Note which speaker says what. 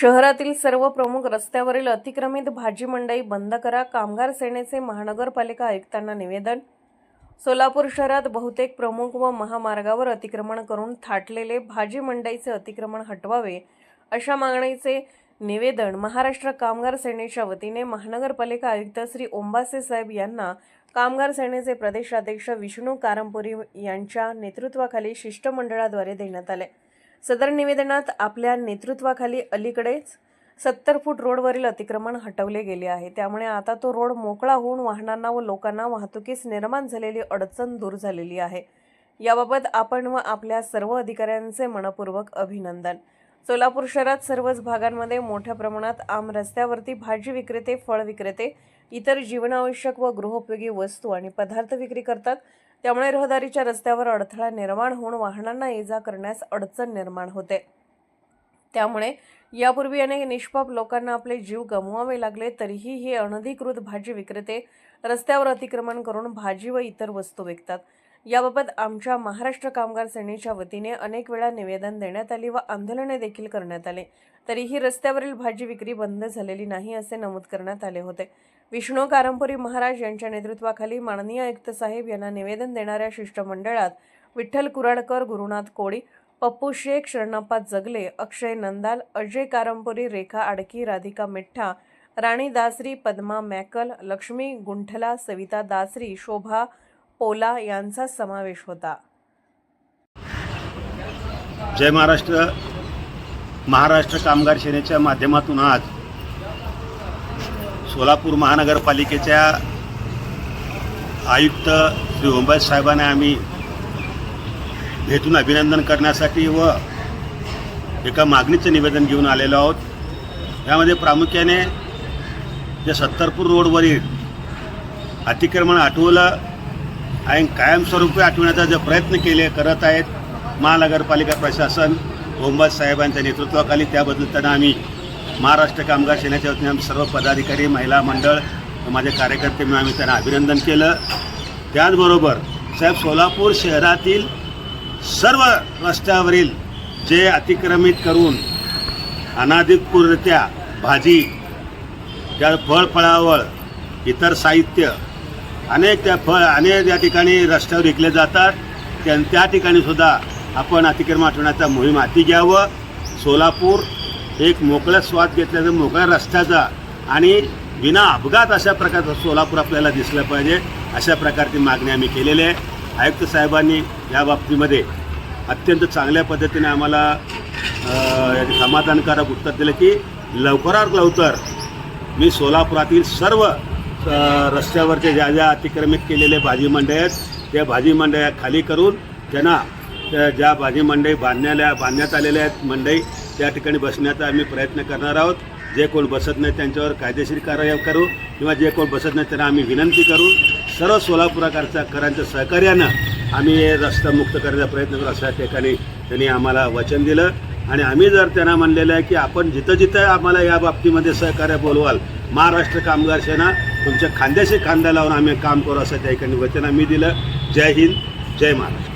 Speaker 1: शहरातील सर्व प्रमुख रस्त्यावरील अतिक्रमित भाजी मंडई बंद करा. कामगार सेनेचे महानगरपालिका आयुक्तांना निवेदन. सोलापूर शहरात बहुतेक प्रमुख व महामार्गावर अतिक्रमण करून थाटलेले भाजी मंडईचे अतिक्रमण हटवावे अशा मागणीचे निवेदन महाराष्ट्र कामगार सेनेच्या वतीने महानगरपालिका आयुक्त श्री ओंबासे साहेब यांना कामगार सेनेचे प्रदेशाध्यक्ष विष्णू कारंपुरी यांच्या नेतृत्वाखाली शिष्टमंडळाद्वारे देण्यात आले. सदर निवेदनात आपल्या नेतृत्वाखाली अलीकडेच सत्तर फूट रोडवरील अतिक्रमण हटवले गेले आहे. त्यामुळे आता तो रोड मोकळा होऊन वाहनांना व लोकांना वाहतुकीस निर्माण झालेली अडचण दूर झालेली आहे. याबाबत आपण व आपल्या सर्व अधिकाऱ्यांचे मनपूर्वक अभिनंदन. सोलापूर शहरात सर्वच भागांमध्ये मोठ्या प्रमाणात आम रस्त्यावरती भाजी विक्रेते फळ विक्रेते इतर जीवनावश्यक व गृहोपयोगी वस्तू आणि पदार्थ विक्री करतात. त्यामुळे रहदारीच्या रस्त्यावर अडथळा निर्माण होऊन वाहनांना ये जा करण्यास अडचण निर्माण होते. त्यामुळे यापूर्वी अनेक निष्पाप लोकांना आपले जीव गमवावे लागले तरीही हे अनधिकृत भाजी विक्रेते रस्त्यावर अतिक्रमण करून भाजी व इतर वस्तू विकतात. याबाबत आमच्या महाराष्ट्र कामगार सेनेच्या वतीने अनेक वेळा निवेदन देण्यात आली व आंदोलने देखील करण्यात आले. तरीही रस्त्यावरील भाजी विक्री बंद झालेली नाही असे नमूद करण्यात आले होते. विष्णू कारंपुरी महाराज यांच्या नेतृत्वाखाली माननीय आयुक्त साहेब यांना निवेदन देणाऱ्या शिष्टमंडळात विठ्ठल कुराडकर गुरुनाथ कोळी पप्पू शेख शरणप्पा जगले अक्षय नंदाल अजय कारंपुरी रेखा आडकी राधिका मिठ्ठा राणी दासरी पद्मा मॅकल लक्ष्मी गुंठला सविता दासरी शोभा पोला यांचा समावेश होता.
Speaker 2: जय महाराष्ट्र. महाराष्ट्र कामगार सेनेच्या माध्यमातून आज सोलापूर महानगरपालिकेच्या आयुक्त श्री ओंबाज साहेबांना आम्ही भेटून अभिनंदन करण्यासाठी व एका मागणीचं निवेदन घेऊन आलेलो आहोत. यामध्ये प्रामुख्याने जे सत्तरपूर रोडवरील अतिक्रमण आठवलं आणि कायमस्वरूपी आठवण्याचा जे प्रयत्न केले करत आहेत महानगरपालिका प्रशासन ओंबाज साहेबांच्या नेतृत्वाखाली त्याबद्दल त्यांना आम्ही महाराष्ट्र कामगार सेनेच्या वतीने आम्ही सर्व पदाधिकारी महिला मंडळ माझे कार्यकर्ते मी आम्ही त्यांना अभिनंदन केलं. त्याचबरोबर साहेब सोलापूर शहरातील सर्व रस्त्यावरील जे अतिक्रमित करून अनाधिकृतरित्या भाजी त्या फळफळावळ इतर साहित्य अनेक त्या फळ अनेक या ठिकाणी रस्त्यावर विकले जातात. त्या त्या ठिकाणी सुद्धा आपण अतिक्रमण हटवण्याचा मोहीम हाती घ्यावं. सोलापूर एक मोकळा स्वाद घेतल्याचा मोकळ्या रस्त्याचा आणि विना अपघात अशा प्रकारचा सोलापूर आपल्याला दिसलं पाहिजे अशा प्रकारची मागणी आम्ही केलेली आहे. आयुक्त साहेबांनी या बाबतीमध्ये अत्यंत चांगल्या पद्धतीने आम्हाला समाधानकारक उत्तर दिलं की लवकरात लवकर मी सोलापुरातील सर्व रस्त्यावरचे ज्या ज्या अतिक्रमित केलेले भाजी मंडई आहेत त्या भाजी मंडया खाली करून त्यांना त्या ज्या भाजी मंडई बांधण्याला बांधण्यात आलेल्या आहेत मंडई त्या ठिकाणी बसण्याचा आम्ही प्रयत्न करणार आहोत. जे कोण बसत नाही त्यांच्यावर कायदेशीर कारवाई करू किंवा जे कोण बसत नाही त्यांना आम्ही विनंती करू. सर्व सोलापुराकरच्या करांच्या सहकार्यानं आम्ही हे रस्ता मुक्त करण्याचा प्रयत्न करू अशा ठिकाणी त्यांनी आम्हाला वचन दिलं. आणि आम्ही जर त्यांना म्हणलेलं आहे की आपण जिथं जिथं आम्हाला या बाबतीमध्ये सहकार्य बोलवाल महाराष्ट्र कामगार सेना तुमच्या खांद्याशी खांदा लावून आम्ही काम करू असं त्या ठिकाणी वचन आम्ही दिलं. जय हिंद जय महाराष्ट्र.